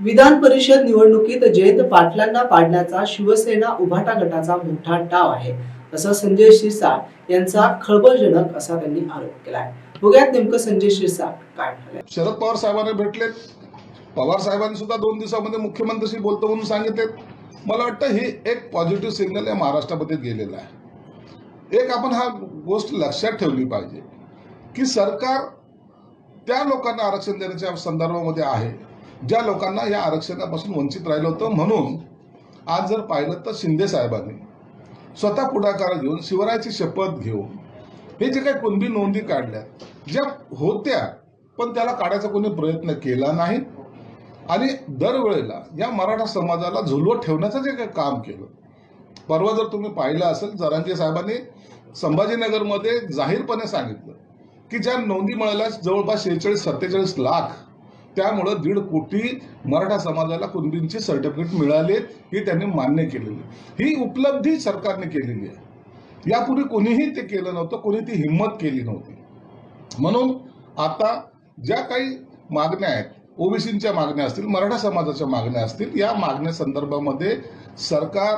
विधान परिषद निवडणुकीत जयंत पाटलांना पाडण्याचा शिवसेना उभाटा गटाचा मोठा डाव आहे असं संजय शिरसाट यांचा खळबळजनक असा त्यांनी आरोप केलाय. बघूयात नेमकं संजय शिरसाट काय म्हणाले. शरद पवार साहेबांना भेटले पवार साहेबांनी सुद्धा दोन दिवसामध्ये मुख्यमंत्र्यांशी बोलतो म्हणून सांगितले मला वाटतं हे एक पॉझिटिव्ह सिग्नल या महाराष्ट्रामध्ये गेलेला आहे. एक आपण हा गोष्ट लक्षात ठेवली पाहिजे की सरकार त्या लोकांना आरक्षण देण्याच्या संदर्भामध्ये आहे. ज्या लोकांना या आरक्षणापासून वंचित राहिलं होतं म्हणून आज जर पाहिलं तर शिंदे साहेबांनी स्वतः पुढाकार घेऊन शिवरायाची शपथ घेऊन हे जे काही कुणबी नोंदी काढल्या ज्या होत्या पण त्याला काढायचा कोणी प्रयत्न केला नाही. आणि दरवेळेला या मराठा समाजाला झुलवत ठेवण्याचं जे काही काम केलं परवा जर तुम्ही पाहिलं असेल जरांगे साहेबांनी संभाजीनगरमध्ये जाहीरपणे सांगितलं की ज्या नोंदी मिळाल्या जवळपास शेहेचाळीस सत्तेचाळीस लाख त्यामुळं दीड कोटी मराठा समाजाला कुणबींची सर्टिफिकेट मिळाले हे त्यांनी मान्य केलेली. ही उपलब्धी सरकारने केलेली आहे. यापूर्वी कोणीही ते केलं नव्हतं कोणी ती हिंमत केली नव्हती. म्हणून आता ज्या काही मागण्या आहेत ओबीसीच्या मागण्या असतील मराठा समाजाच्या मागण्या असतील या मागण्या संदर्भामध्ये सरकार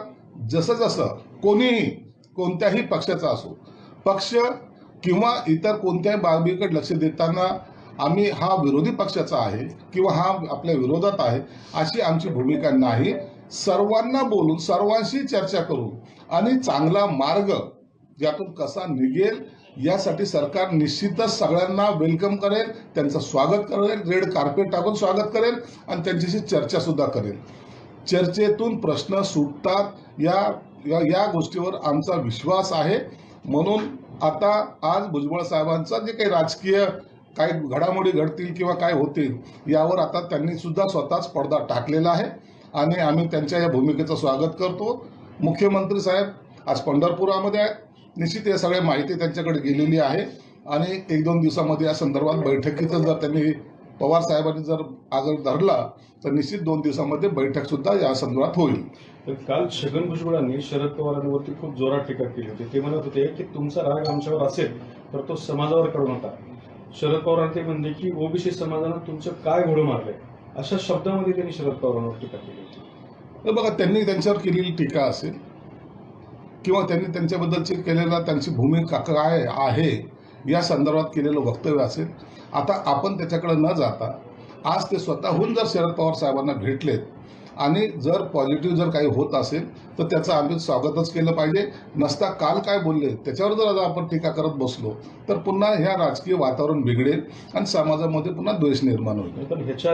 जसं जसं कोणीही कोणत्याही पक्षाचा असो पक्ष किंवा इतर कोणत्याही बाबीकडे लक्ष देताना आम्ही हा विरोधी पक्षाचा आहे किंवा हा आपल्या विरोधात आहे अशी आमची भूमिका नाही. सर्वांना बोलून सर्वांशी चर्चा करून आणि चांगला मार्ग यातून कसा निघेल यासाठी सरकार निश्चितच सगळ्यांना वेलकम करेल त्यांचं स्वागत करेल रेड कार्पेट टाकून स्वागत करेल आणि त्यांच्याशी चर्चा सुद्धा करेल. चर्चेतून प्रश्न सुटतात या या या गोष्टीवर आमचा विश्वास आहे. म्हणून आता आज भुजबळ साहेबांचा जे काही राजकीय काय घडामोडी घडतील किंवा काय होतील यावर आता त्यांनी सुद्धा स्वतःच पडदा टाकलेला आहे. आणि आम्ही त्यांच्या या भूमिकेचं स्वागत करतो. मुख्यमंत्री साहेब आज पंढरपुरामध्ये आहेत. निश्चित हे सगळे माहिती त्यांच्याकडे गेलेली आहे. आणि एक दोन दिवसामध्ये या संदर्भात बैठकीचं जर त्यांनी पवार साहेबांनी जर आग्रह धरला तर निश्चित दोन दिवसामध्ये बैठक सुद्धा या संदर्भात होईल. तर काल छगन भुजबळांनी शरद पवारांवरती खूप जोरात टीका केली होती. ते म्हणत होते की तुमचा राग आमच्यावर असेल तर तो समाजावर करू नका. शरद पवार ते म्हणले की ओबीसी समाजानं तुमचं काय घोडं मारलंय? अशा शब्दामध्ये त्यांनी शरद पवारांवर टीका केली होती. तर बघा त्यांनी त्यांच्यावर केलेली टीका असेल किंवा त्यांनी त्यांच्याबद्दलची केलेला त्यांची भूमिका काय आहे या संदर्भात केलेलं वक्तव्य असेल. आता आपण त्याच्याकडे न जाता आज ते स्वतःहून जर शरद पवार साहेबांना भेटलेत आणि जर पॉझिटिव्ह जर काही होत असेल तर त्याचं आम्ही स्वागतच केलं पाहिजे. नसता काल काय बोलले त्याच्यावर जर आता आपण टीका करत बसलो तर पुन्हा ह्या राजकीय वातावरण बिघडेल आणि समाजामध्ये पुन्हा द्वेष निर्माण होईल. ह्याच्या